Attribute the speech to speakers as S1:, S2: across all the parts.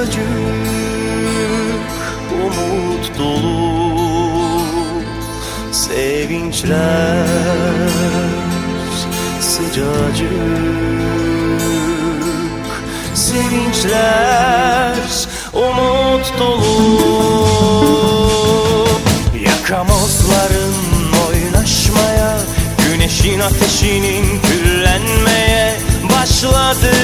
S1: Sıcacık umut dolu sevinçler Sıcacık sevinçler umut dolu. Yakamozların oynaşmaya Güneşin ateşinin küllenmeye başladı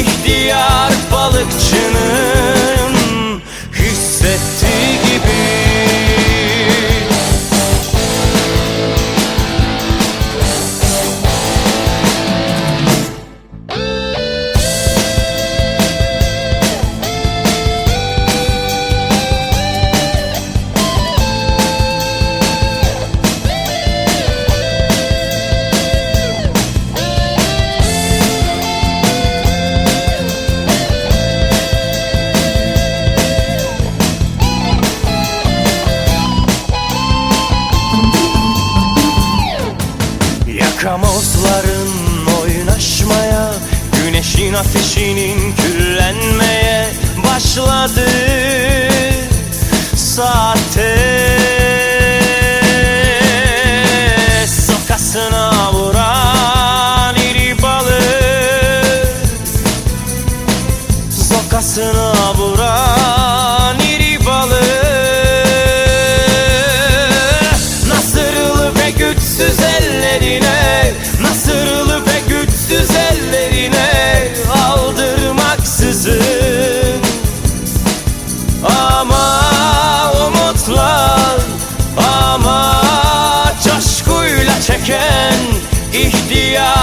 S1: ihtiyacım Güneşin ateşinin küllenmeye başladı Saatte Sokasına vuran iri balık Sokasına vuran día.